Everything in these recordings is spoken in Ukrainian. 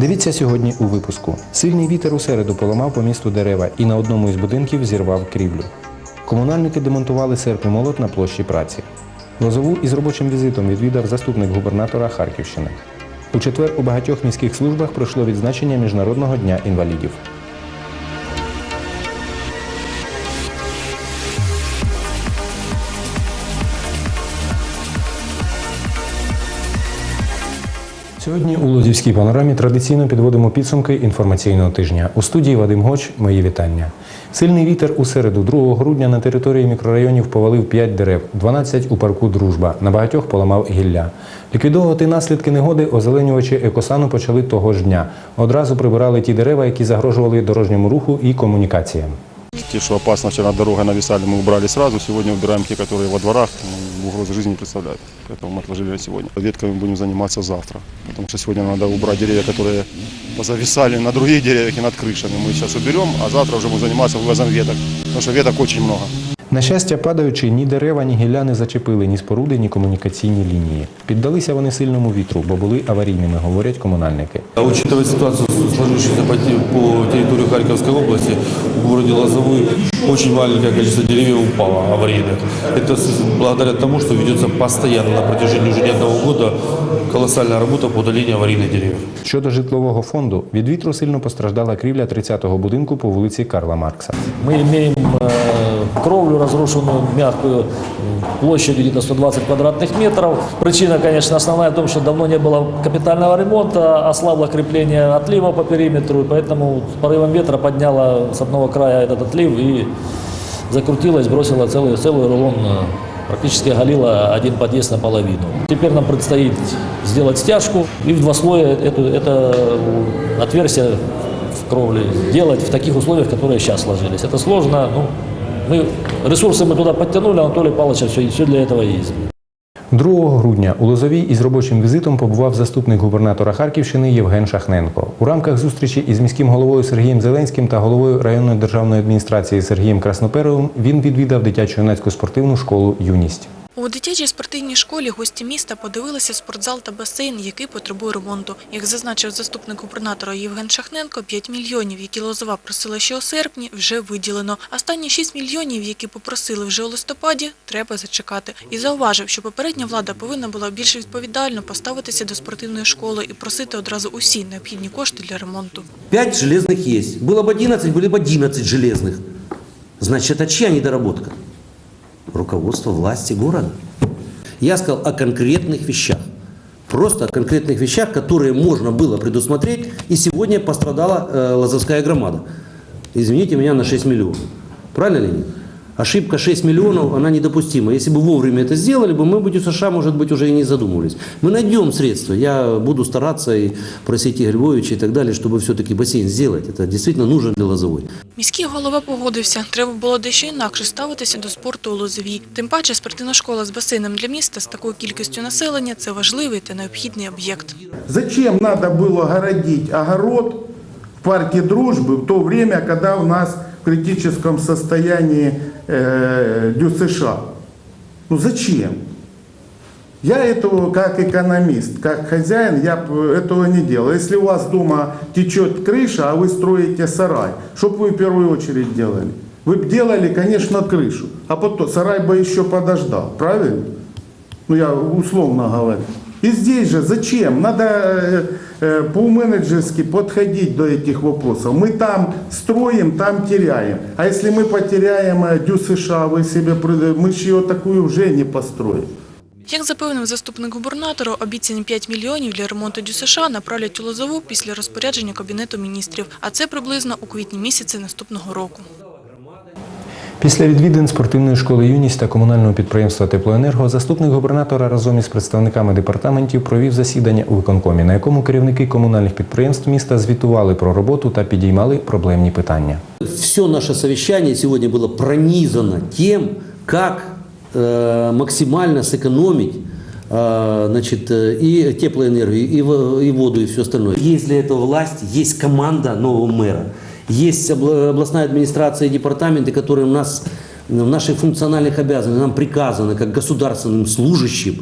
Дивіться сьогодні у випуску. Сильний вітер у середу поламав по місту дерева і на одному із будинків зірвав крівлю. Комунальники демонтували серп і молот на площі праці. Лозову із робочим візитом відвідав заступник губернатора Харківщини. У четвер у багатьох міських службах пройшло відзначення Міжнародного дня інвалідів. Сьогодні у Лозівській панорамі традиційно підводимо підсумки інформаційного тижня. У студії Вадим Гоч. Мої вітання. Сильний вітер у середу, 2 грудня, на території мікрорайонів повалив 5 дерев, 12 у парку Дружба. На багатьох поламав гілля. Ліквідовувати наслідки негоди озеленювачі екосану почали того ж дня. Одразу прибирали ті дерева, які загрожували дорожньому руху і комунікаціям. Те, что опасно, вчера дорога нависали, мы убрали сразу. Сегодня убираем те, которые во дворах, угрозы жизни не представляют. Поэтому мы отложили на сегодня. Ветками будем заниматься завтра. Потому что сегодня надо убрать деревья, которые позависали на других деревьях и над крышами. Мы сейчас уберем, а завтра уже будем заниматься вывозом веток. Потому что веток очень много. На щастя, падаючи, ні дерева, ні гілля не зачепили ні споруди, ні комунікаційні лінії. Піддалися вони сильному вітру, бо були аварійними, говорять комунальники. А Учитывая ситуацию, сложившуюся по, те- по территории Харьковской области, в городе Лозовой очень маленькое количество деревьев упало аварийных. Это с- благодаря тому, что ведется постоянно на протяжении уже не одного года колоссальная работа по удалению аварийных деревьев. Щодо житлового фонду, від вітру сильно постраждала крівля 30-го будинку по вулиці Карла Маркса. Мы имеем э, кровлю разрушенную, мягкую, площадью где-то 120 квадратных метров. Причина, конечно, основная в том, что давно не было капитального ремонта, ослабло крепление отлива по периметру, поэтому порывом ветра подняло с одного края этот отлив и закрутилось, бросило целый, целый рулон, э, практически оголило один подъезд наполовину. Теперь нам предстоит сделать стяжку и в два слоя это э, отверстие в кровле делать в таких условиях, которые сейчас сложились. Это сложно, ну, мы, ресурсы мы туда подтянули, Анатолий Павлович все, все для этого есть. 2 грудня у Лозовій із робочим візитом побував заступник губернатора Харківщини Євген Шахненко. У рамках зустрічі із міським головою Сергієм Зеленським та головою районної державної адміністрації Сергієм Красноперовим він відвідав дитячу юнацьку спортивну школу Юність. У дитячій спортивній школі гості міста подивилися спортзал та басейн, який потребує ремонту. Як зазначив заступник губернатора Євген Шахненко, 5 мільйонів, які Лозова просила ще у серпні, вже виділено. Останні 6 мільйонів, які попросили вже у листопаді, треба зачекати. І зауважив, що попередня влада повинна була більш відповідально поставитися до спортивної школи і просити одразу усі необхідні кошти для ремонту. Пять железных есть. Было бы 11, были бы 11 железных. Значит, это чья недоработка? Руководство власти города. Я сказал о конкретных вещах. Просто о конкретных вещах, которые можно было предусмотреть, и сегодня пострадала э, Лазовская громада. Извините меня, на 6 миллионов. Правильно, Леонид? Ошибка 6 миллионов, она недопустима. Если бы вовремя это сделали, бы мы бы у США, может быть, уже и не задумывались. Мы найдем средства. Я буду стараться и просить Игоря Львовича и так далее, чтобы все-таки бассейн сделать. Это действительно нужно для Лозовой. Міський голова погодився, треба було дещо інакше ставитися до спорту у Лозовій. Тим паче спортивна школа з басейном для міста з такою кількістю населення – це важливий та необхідний об'єкт. Зачем надо было городить огород в парке дружбы в то время, когда у нас критическом состоянии э, ДЮСШ? Ну зачем? Я этого как экономист, как хозяин, я б этого не делал. Если у вас дома течет крыша, а вы строите сарай, что бы вы в первую очередь делали? Вы бы делали, конечно, крышу, а потом сарай бы еще подождал, правильно? Ну, я условно говорю. И здесь же зачем? Надо э, э, по-менеджерски подходить до этих вопросов. Мы там строим, там теряем. А если мы потеряем э, Дю США, вы себе, прид- мы же ее такую уже не построим. Як запевнив заступник губернатора, обіцяні 5 мільйонів для ремонту ДЮСШ направлять у Лозову після розпорядження Кабінету міністрів, а це приблизно у квітні місяці наступного року. Після відвідин спортивної школи Юність та комунального підприємства Теплоенерго заступник губернатора разом із представниками департаментів провів засідання у виконкомі, на якому керівники комунальних підприємств міста звітували про роботу та підіймали проблемні питання. Все наше совещание сегодня было пронизано тем, как э, максимально сэкономить э, значит, э, и теплоэнергию, и, во- и воду, и все остальное. Есть для этого власть, есть команда нового мэра, есть обла- областная администрация и департаменты, которые у нас в наших функциональных обязанностях нам приказано, как государственным служащим,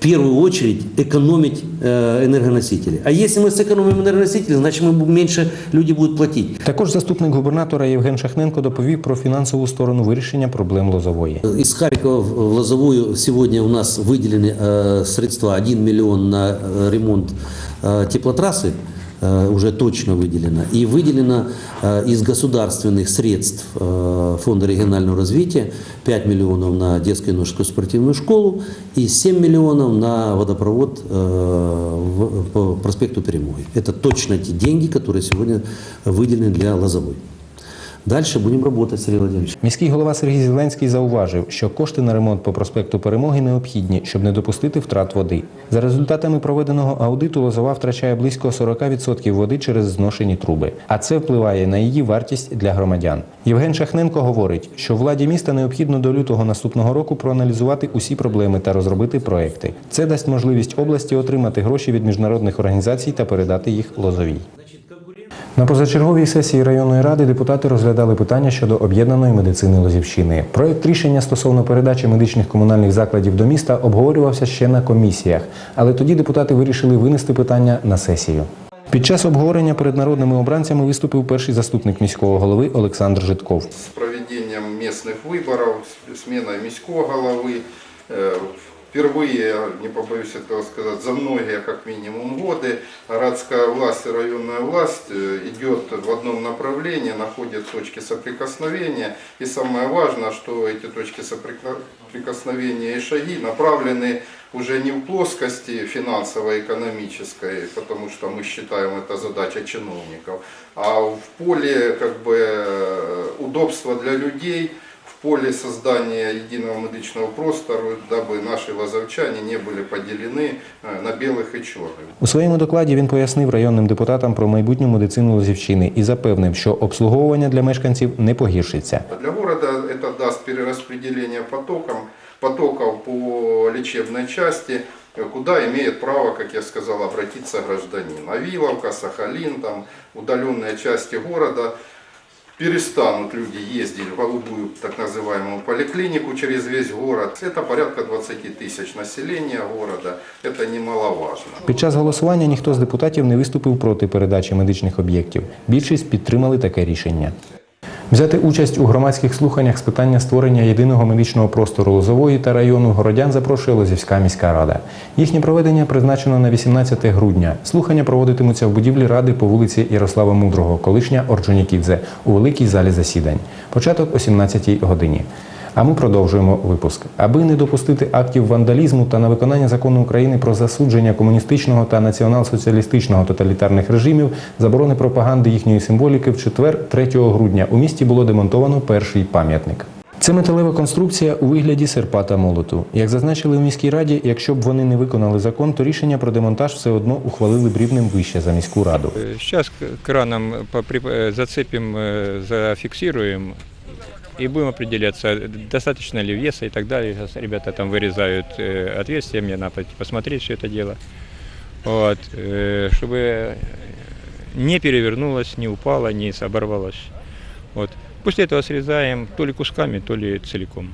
в первую очередь экономить э, энергоносители. А если мы сэкономим энергоносители, значит мы бу- меньше люди будут платить. Також заступник губернатора Євген Шахненко доповів про фінансову сторону вирішення проблем Лозової. Из Харькова в Лозовую сегодня у нас выделены э, средства 1 миллион на э, ремонт э, теплотрассы, э, уже точно выделено. И выделено э, из государственных средств э, Фонда регионального развития 5 миллионов на детскую и юношескую спортивную школу и 7 миллионов на водопровод э, в- по проспекту Перемоги. Это точно те деньги, которые сегодня выделены для Лозовой. Дальше будем работать, Сергей Владимирович. Міський голова Сергій Зеленський зауважив, що кошти на ремонт по проспекту Перемоги необхідні, щоб не допустити втрат води. За результатами проведеного аудиту Лозова втрачає близько 40% води через зношені труби, а це впливає на її вартість для громадян. Євген Шахненко говорить, що владі міста необхідно до лютого наступного року проаналізувати усі проблеми та розробити проекти. Це дасть можливість області отримати гроші від міжнародних організацій та передати їх Лозовій. На позачерговій сесії районної ради депутати розглядали питання щодо об'єднаної медицини Лозівщини. Проект рішення стосовно передачі медичних комунальних закладів до міста обговорювався ще на комісіях, але тоді депутати вирішили винести питання на сесію. Під час обговорення перед народними обранцями виступив перший заступник міського голови Олександр Житков. с проведением местных выборов, с сменой міського головы. Впервые, не побоюсь этого сказать, за многие как минимум годы городская власть и районная власть э, идет в одном направлении, находит точки соприкосновения. И самое важное, что эти точки соприкосновения и шаги направлены уже не в плоскости финансово-экономической, потому что мы считаем это задача чиновников, а в поле как бы э, удобства для людей, поле создания единого медичного простору, дабы наши лазовчане не были поделены э, на белых и черных. У своєму докладі він пояснив районним депутатам про майбутню медицину Лозівщини і запевнив, що обслуговування для мешканців не погіршиться. Для города это даст перераспределение потоком, потоков по лечебной части, э, куда имеет право, как я сказал, обратиться гражданин. Авиловка, Сахалин, там удаленные части города перестанут люди ездить в голубую так называемую поликлинику через весь город. Это порядка 20 тысяч населения города, это немаловажно. Під час голосування ніхто з депутатів не виступив проти передачі медичних об'єктів. Більшість підтримали таке рішення. Взяти участь у громадських слуханнях з питання створення єдиного медичного простору Лозової та району городян запрошує Лозівська міська рада. Їхнє проведення призначено на 18 грудня. Слухання проводитимуться в будівлі ради по вулиці Ярослава Мудрого, колишня Орджонікідзе, у великій залі засідань. Початок о 17 годині. А ми продовжуємо випуск. Аби не допустити актів вандалізму та на виконання закону України про засудження комуністичного та націонал-соціалістичного тоталітарних режимів, заборони пропаганди їхньої символіки в четвер, 3 грудня, у місті було демонтовано перший пам'ятник. Це металева конструкція у вигляді серпа та молоту. Як зазначили у міській раді, якщо б вони не виконали закон, то рішення про демонтаж все одно ухвалили б рівнем вище за міську раду. Сейчас краном попри- э, зацепим, э, зафиксируем и будем определяться, достаточно ли веса и так далее. Сейчас ребята там вырезают э, отверстия, мне надо пойти посмотреть все это дело. Вот, э, чтобы не перевернулось, не упало, не оборвалось. Вот. После этого срезаем то ли кусками, то ли целиком.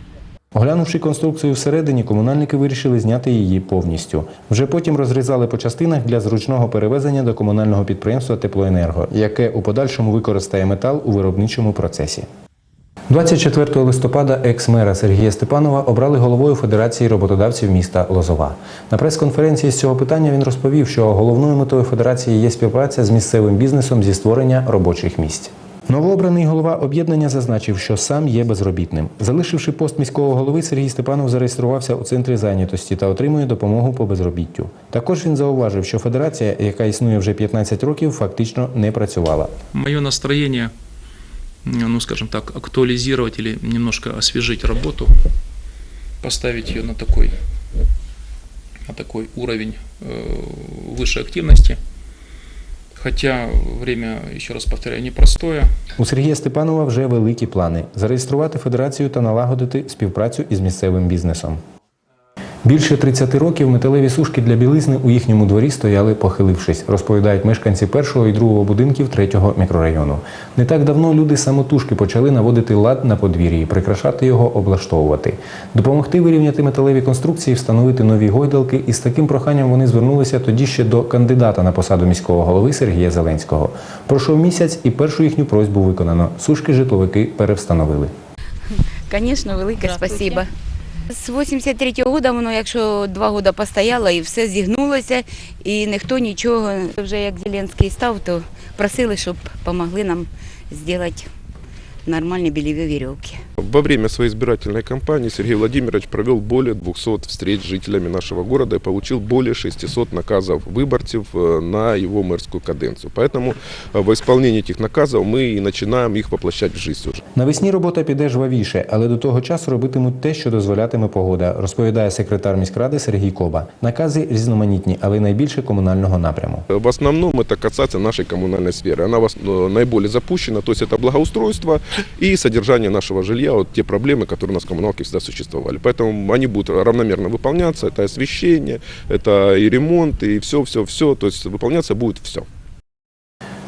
Оглянувши конструкцію всередині, комунальники вирішили зняти її повністю. Вже потім розрізали по частинах для зручного перевезення до комунального підприємства Теплоенерго, яке у подальшому використає метал у виробничому процесі. 24 листопада екс-мера Сергія Степанова обрали головою Федерації роботодавців міста Лозова. На прес-конференції з цього питання він розповів, що головною метою федерації є співпраця з місцевим бізнесом зі створення робочих місць. Новообраний голова об'єднання зазначив, що сам є безробітним. Залишивши пост міського голови, Сергій Степанов зареєструвався у центрі зайнятості та отримує допомогу по безробіттю. Також він зауважив, що федерація, яка існує вже 15 років, фактично не працювала. мое настроение, ну, скажем так, актуализировать или немножко освежить работу, поставить ее на такой, на такой уровень э, высшей активности. Хотя время, еще раз повторяю, непростое. У Сергія Степанова вже великі плани зареєструвати федерацію та налагодити співпрацю із місцевим бізнесом. Більше 30 років металеві сушки для білизни у їхньому дворі стояли похилившись, розповідають мешканці першого і другого будинків третього мікрорайону. Не так давно люди самотужки почали наводити лад на подвір'ї, прикрашати його, облаштовувати, допомогти вирівняти металеві конструкції, встановити нові гойдалки. І з таким проханням вони звернулися тоді ще до кандидата на посаду міського голови Сергія Зеленського. Пройшов місяць, і першу їхню просьбу виконано. Сушки житловики перевстановили. Звісно, велике спасибо. З 83-го року воно, якщо два роки постояло і все зігнулося, і ніхто нічого. Вже як Зеленський став, то просили, щоб допомогли нам зробити нормальні біліві вірьовки. Во время своей избирательной кампании Сергей Владимирович провел более 200 встреч с жителями нашего города и получил более 600 наказов выборцев э, на его мэрскую каденцию. Поэтому э, во исполнении этих наказов мы и начинаем их воплощать в жизнь уже. Навесні робота піде жвавіше, але до того часу робитимуть те, що дозволятиме погода, розповідає секретар міськради Сергій Коба. Накази різноманітні, але найбільше комунального напряму. Э, В основном это касается нашей коммунальной сферы. Она вас- э, наиболее запущена, то есть это благоустройство и содержание нашего жилья, вот те проблемы, которые у нас в коммуналке всегда существовали. Поэтому они будут равномерно выполняться. Это освещение, это и ремонт, и все-все-все. То есть выполняться будет все.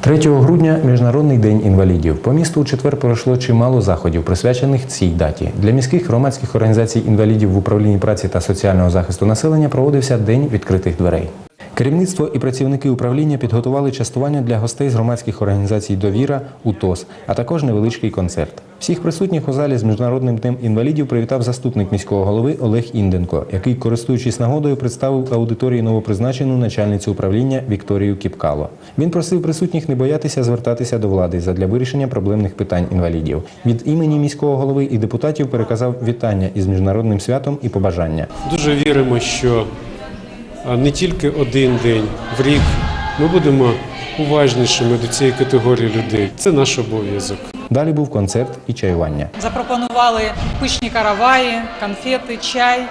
3 грудня Міжнародний день інвалідів. По місту у четвер пройшло чимало заходів, присвячених цій даті. Для міських громадських організацій інвалідів в управлінні праці та соціального захисту населення проводився День відкритих дверей. Керівництво і працівники управління підготували частування для гостей з громадських організацій Довіра, УТОС, а також невеличкий концерт. Всіх присутніх у залі з міжнародним днем інвалідів привітав заступник міського голови Олег Інденко, який, користуючись нагодою, представив аудиторії новопризначену начальницю управління Вікторію Кіпкало. Він просив присутніх не боятися звертатися до влади задля вирішення проблемних питань інвалідів. Від імені міського голови і депутатів переказав вітання із міжнародним святом і побажання. Дуже віримо, що не тільки один день в рік ми будемо уважнішими до цієї категорії людей. Це наш обов'язок. Далі був концерт і чаювання. Запропонували пишні караваї, конфети, чай,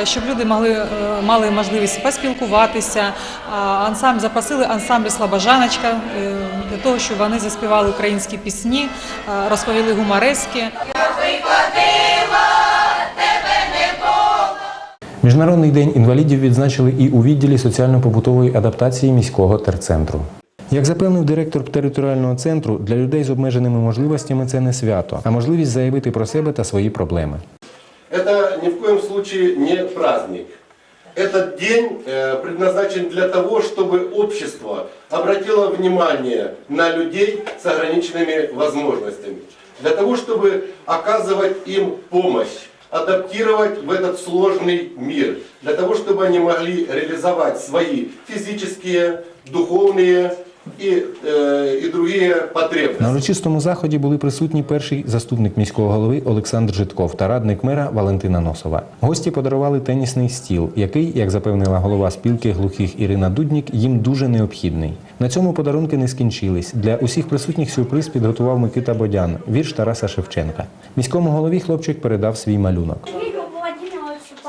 е, щоб люди могли е, мали можливість поспілкуватися. А, Ансамбль запросили ансамбль Слобожаночка е, для того, щоб вони заспівали українські пісні, е, розповіли гуморески. Міжнародний день інвалідів відзначили і у відділі соціально-побутової адаптації міського терцентру. Як запевнив директор територіального центру, для людей з обмеженими можливостями це не свято, а можливість заявити про себе та свої проблеми. Это ни в коем случае не праздник. Этот день э, предназначен для того, чтобы общество обратило внимание на людей с ограниченными возможностями. Для того, чтобы оказывать им помощь, адаптировать в этот сложный мир. Для того, чтобы они могли реализовать свои физические, духовные и, э, и другие потребности. На урочистому заході були присутні перший заступник міського голови Олександр Житков та радник мера Валентина Носова. Гості подарували тенісний стіл, який, як запевнила голова спілки глухих Ірина Дуднік, їм дуже необхідний. На цьому подарунки не скінчились. Для усіх присутніх сюрприз підготував Микита Бодян, вірш Тараса Шевченка. Міському голові хлопчик передав свій малюнок.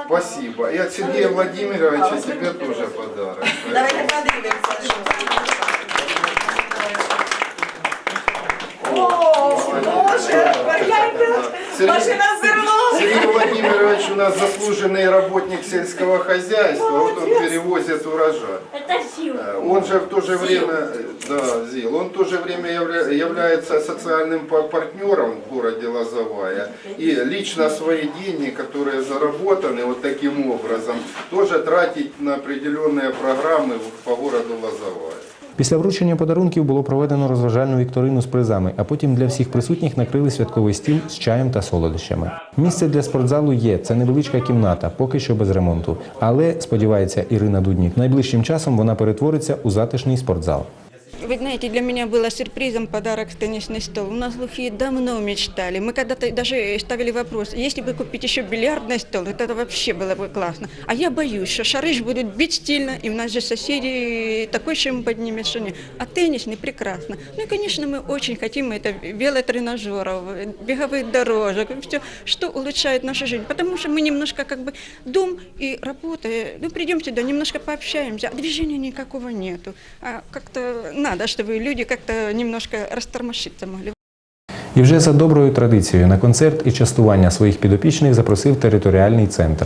Спасибо. И от Сергея Владимировича тебе тоже подарок. Давайте подивимося. Сергей, Сергей Владимирович у нас заслуженный работник сельского хозяйства. Вот он перевозит урожай. Э, Он же в то же время, э, да, Зил, он в то же время явля- является социальным па- партнером в городе Лозовая. И лично свои деньги, которые заработаны вот таким образом, тоже тратить на определенные программы по городу Лозовая. Після вручення подарунків було проведено розважальну вікторину з призами, а потім для всіх присутніх накрили святковий стіл з чаєм та солодощами. Місце для спортзалу є. Це невеличка кімната, поки що без ремонту. Але сподівається Ірина Дуднік, найближчим часом вона перетвориться у затишний спортзал. Вы знаете, для меня было сюрпризом подарок теннисный стол. У нас глухие давно мечтали. Мы когда-то даже ставили вопрос, если бы купить еще бильярдный стол, это вообще было бы классно. А я боюсь, что шары ж будут бить стильно, и у нас же соседи такой шум поднимет, что не. А теннисный прекрасно. Ну и, конечно, мы очень хотим это велотренажеров, беговых дорожек, все, что улучшает нашу жизнь. Потому что мы немножко как бы дом и работа. Ну, придем сюда, немножко пообщаемся, а движения никакого нету. А как-то надо, чтобы люди как-то немножко растормошиться могли. І вже за доброю традицією на концерт і частування своїх підопічних запросив територіальний центр.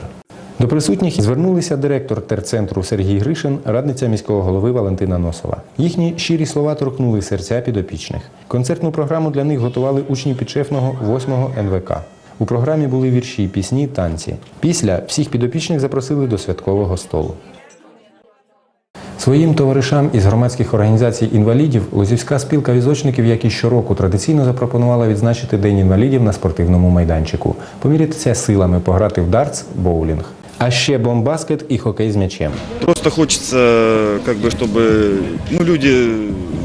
До присутніх звернулися директор терцентру Сергій Гришин, радниця міського голови Валентина Носова. Їхні щирі слова торкнули серця підопічних. Концертну програму для них готували учні підшефного 8-го НВК. У програмі були вірші, пісні, танці. Після всіх підопічних запросили до святкового столу. Своїм товаришам із громадських організацій інвалідів Лозівська спілка візочників, як і щороку, традиційно запропонувала відзначити День інвалідів на спортивному майданчику, помірятися силами, пограти в дартс, боулінг. А ще бомбаскет і хокей з м'ячем. Просто хочется, как бы, чтобы ну, люди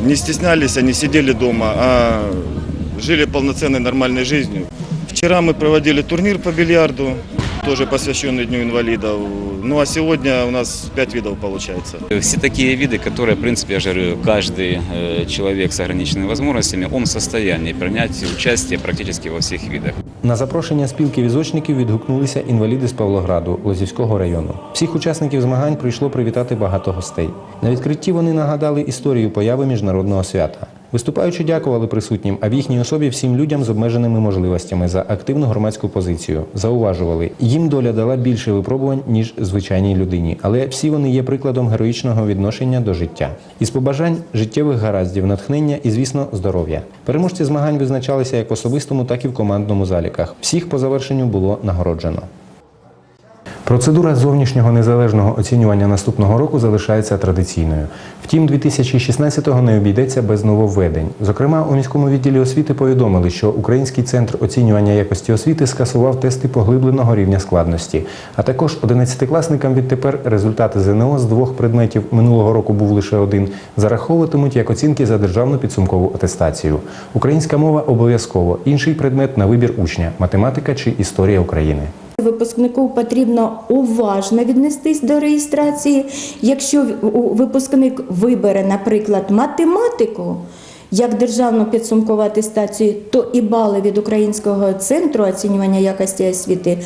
не стеснялись, они сидели дома, а жили полноценной нормальной жизнью. Вчера мы проводили турнир по бильярду, тоже посвященный Дню инвалидов. Ну а сегодня у нас пять видов получается. Все такие виды, которые, в принципе, я же говорю, каждый э, человек с ограниченными возможностями, он в состоянии принять участие практически во всех видах. На запрошення спілки візочників відгукнулися інваліди з Павлограду, Лозівського району. Всіх учасників змагань прийшло привітати багато гостей. На відкритті вони нагадали історію появи міжнародного свята. Виступаючи, дякували присутнім, а в їхній особі всім людям з обмеженими можливостями за активну громадську позицію. Зауважували, їм доля дала більше випробувань ніж звичайній людині, але всі вони є прикладом героїчного відношення до життя. Із побажань життєвих гараздів, натхнення і, звісно, здоров'я. Переможці змагань визначалися як в особистому, так і в командному заліках. Всіх по завершенню було нагороджено. Процедура зовнішнього незалежного оцінювання наступного року залишається традиційною. Втім, 2016-го не обійдеться без нововведень. Зокрема, у міському відділі освіти повідомили, що Український центр оцінювання якості освіти скасував тести поглибленого рівня складності. А також 11-класникам відтепер результати ЗНО з двох предметів минулого року був лише один. Зараховуватимуть як оцінки за державну підсумкову атестацію. Українська мова обов'язково. Інший предмет на вибір учня математика чи історія України. Випускнику потрібно уважно віднестись до реєстрації. Якщо випускник вибере, наприклад, математику як державну підсумкову атестацію, то і бали від Українського центру оцінювання якості освіти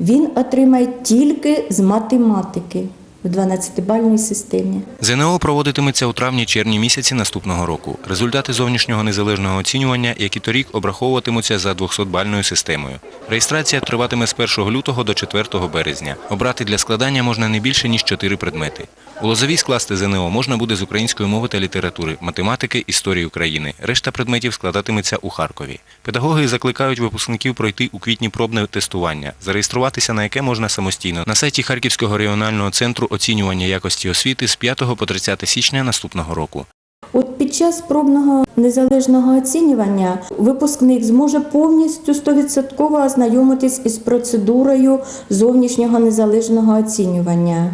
він отримає тільки з математики в 12-бальній системі. ЗНО проводитиметься у травні-червні місяці наступного року. Результати зовнішнього незалежного оцінювання, як і торік, обраховуватимуться за 200-бальною системою. Реєстрація триватиме з 1 лютого до 4 березня. Обрати для складання можна не більше ніж 4 предмети. У Лозовій скласти ЗНО можна буде з української мови та літератури, математики, історії України. Решта предметів складатиметься у Харкові. Педагоги закликають випускників пройти у квітні пробне тестування, зареєструватися на яке можна самостійно на сайті Харківського регіонального центру оцінювання якості освіти з 5 по 30 січня наступного року. От під час пробного незалежного оцінювання випускник зможе повністю 100% ознайомитись із процедурою зовнішнього незалежного оцінювання.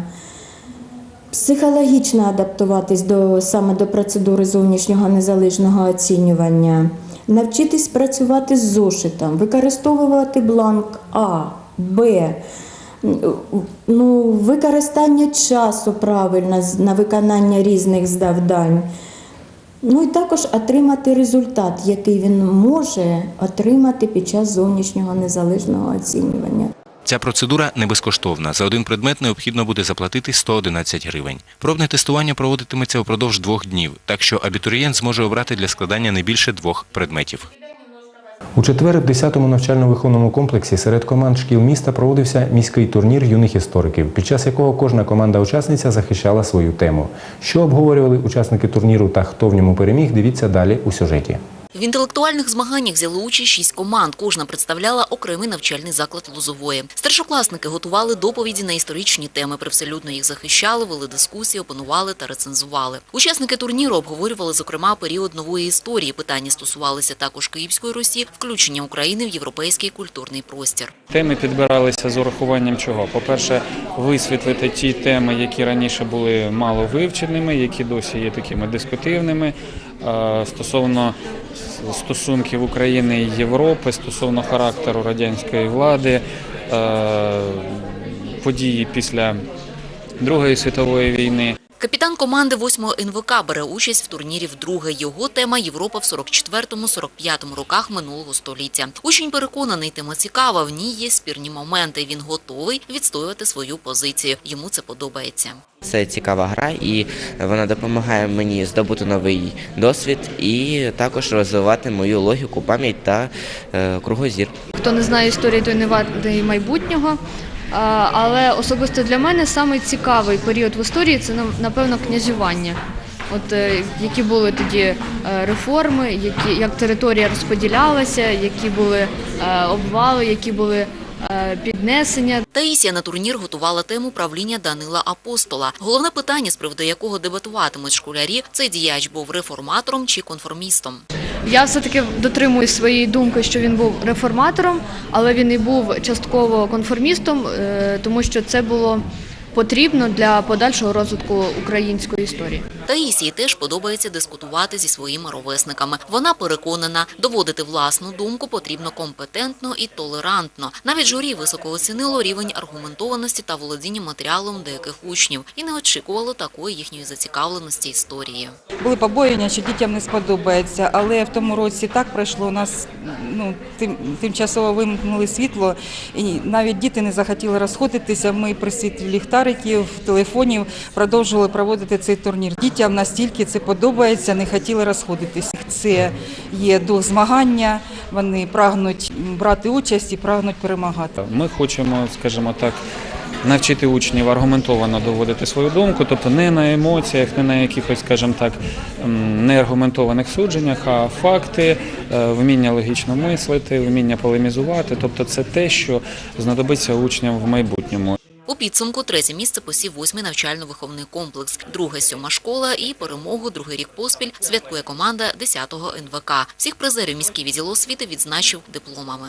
Психологічно адаптуватись до саме до процедури зовнішнього незалежного оцінювання, навчитись працювати з зошитом, використовувати бланк А, Б, ну, використання часу правильно на виконання різних завдань. Ну і також отримати результат, який він може отримати під час зовнішнього незалежного оцінювання. Ця процедура не безкоштовна. За один предмет необхідно буде заплатити 111 гривень. Пробне тестування проводитиметься впродовж двох днів, так що абітурієнт зможе обрати для складання не більше двох предметів. У четвер в 10-му навчально-виховному комплексі серед команд шкіл міста проводився міський турнір юних істориків, під час якого кожна команда-учасниця захищала свою тему. Що обговорювали учасники турніру та хто в ньому переміг, дивіться далі у сюжеті. В інтелектуальних змаганнях взяли участь шість команд. Кожна представляла окремий навчальний заклад Лозової. Старшокласники готували доповіді на історичні теми, привселюдно їх захищали, вели дискусії, опанували та рецензували. Учасники турніру обговорювали, зокрема, період нової історії. Питання стосувалися також Київської Русі, включення України в європейський культурний простір. Теми підбиралися з урахуванням чого? По-перше, висвітлити ті теми, які раніше були мало вивченими, які досі є такими дискутивними. Е, Стосовно стосунків України і Європи, стосовно характеру радянської влади, е, події після Другої світової війни. Капітан команди 8-го НВК бере участь в турнірі вдруге. Його тема Європа в 44-45 роках минулого століття. Учень переконаний, тема цікава. В ній є спірні моменти. Він готовий відстоювати свою позицію. Йому це подобається. Це цікава гра, і вона допомагає мені здобути новий досвід і також розвивати мою логіку, пам'ять та е, кругозір. Хто не знає історії, той не вартий майбутнього. Але особисто для мене самий цікавий період в історії це напевно князювання. От е, які були тоді е, реформи, які як територія розподілялася, які були е, обвали, які були піднесення. Таїсія на турнір готувала тему правління Данила Апостола. Головне питання, з приводу якого дебатуватимуть школярі, цей діяч був реформатором чи конформістом. Я все-таки дотримуюсь своєї думки, що він був реформатором, але він і був частково конформістом, е, тому що це було потрібно для подальшого розвитку української історії. Таїсії теж подобається дискутувати зі своїми ровесниками. Вона переконана, доводити власну думку потрібно компетентно і толерантно. Навіть журі високо оцінило рівень аргументованості та володіння матеріалом деяких учнів і не очікувало такої їхньої зацікавленості історією. Були побоювання, що дітям не сподобається, але в тому році так пройшло. У нас ну, тим, тимчасово вимкнули світло, і навіть діти не захотіли розходитися. Ми при світлі ліхтариків, телефонів продовжували проводити цей турнір. Дітям настільки це подобається, не хотіли розходитися. Це є дух змагання, вони прагнуть брати участь і прагнуть перемагати. Ми хочемо, скажімо так, навчити учнів аргументовано доводити свою думку, тобто не на емоціях, не на якихось, скажімо так, неаргументованих судженнях, а факти, е, вміння логічно мислити, вміння полемізувати. Тобто це те, що знадобиться учням в майбутньому. У підсумку третє місце посів восьмий навчально-виховний комплекс, друге сьома школа і перемогу другий рік поспіль святкує команда 10-го НВК. Всіх призерів міський відділ освіти відзначив дипломами.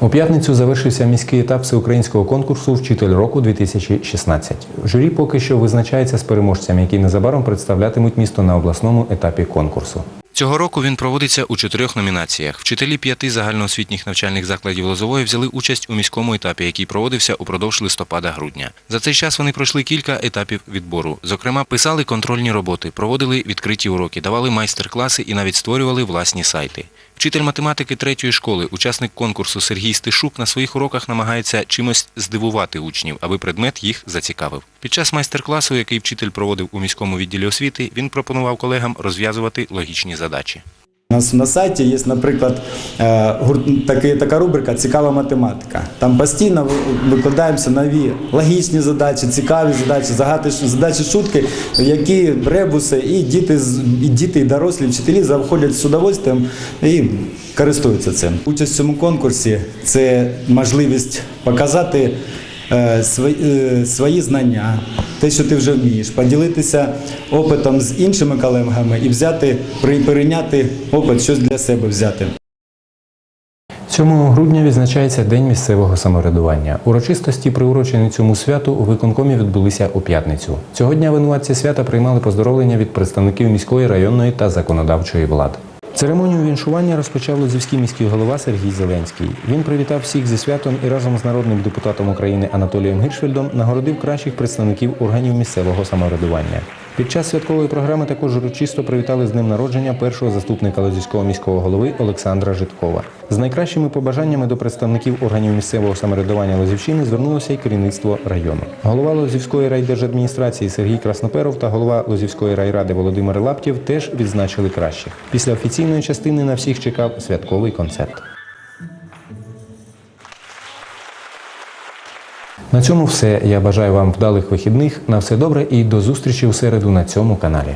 У п'ятницю завершився міський етап всеукраїнського конкурсу Вчитель року 2016. Журі поки що визначається з переможцями, які незабаром представлятимуть місто на обласному етапі конкурсу. Цього року він проводиться у чотирьох номінаціях. Вчителі п'яти загальноосвітніх навчальних закладів Лозової взяли участь у міському етапі, який проводився упродовж листопада-грудня. За цей час вони пройшли кілька етапів відбору. Зокрема, писали контрольні роботи, проводили відкриті уроки, давали майстер-класи і навіть створювали власні сайти. Вчитель математики третьої школи, учасник конкурсу Сергій Стишук на своїх уроках намагається чимось здивувати учнів, аби предмет їх зацікавив. Під час майстер-класу, який вчитель проводив у міському відділі освіти, він пропонував колегам розв'язувати логічні задачі. У нас на сайті є, наприклад, е, така рубрика Цікава математика. Там постійно викладаємося нові логічні задачі, цікаві задачі, загадочні задачі, шутки, які ребуси, і діти, і діти, і дорослі вчителі заходять з удовольствием і користуються цим. Участь в цьому конкурсі це можливість показати свої, е, знання, те, що ти вже вмієш, поділитися опитом з іншими колегами і взяти, перейняти опит, щось для себе взяти. 7 грудня відзначається День місцевого самоврядування. Урочистості, приурочені цьому святу, у виконкомі відбулися у п'ятницю. Цього дня винуватці свята приймали поздоровлення від представників міської, районної та законодавчої влади. Церемонію віншування розпочав Лозівський міський голова Сергій Зеленський. Він привітав всіх зі святом і разом з народним депутатом України Анатолієм Гіршфельдом нагородив кращих представників органів місцевого самоврядування. Під час святкової програми також урочисто привітали з днем народження першого заступника Лозівського міського голови Олександра Житкова. З найкращими побажаннями до представників органів місцевого самоврядування Лозівщини звернулося й керівництво району. Голова Лозівської райдержадміністрації Сергій Красноперов та голова Лозівської райради Володимир Лаптєв теж відзначили кращих. Після офіційної частини на всіх чекав святковий концерт. На цьому все. Я бажаю вам вдалих вихідних. На все добре і до зустрічі у середу на цьому каналі.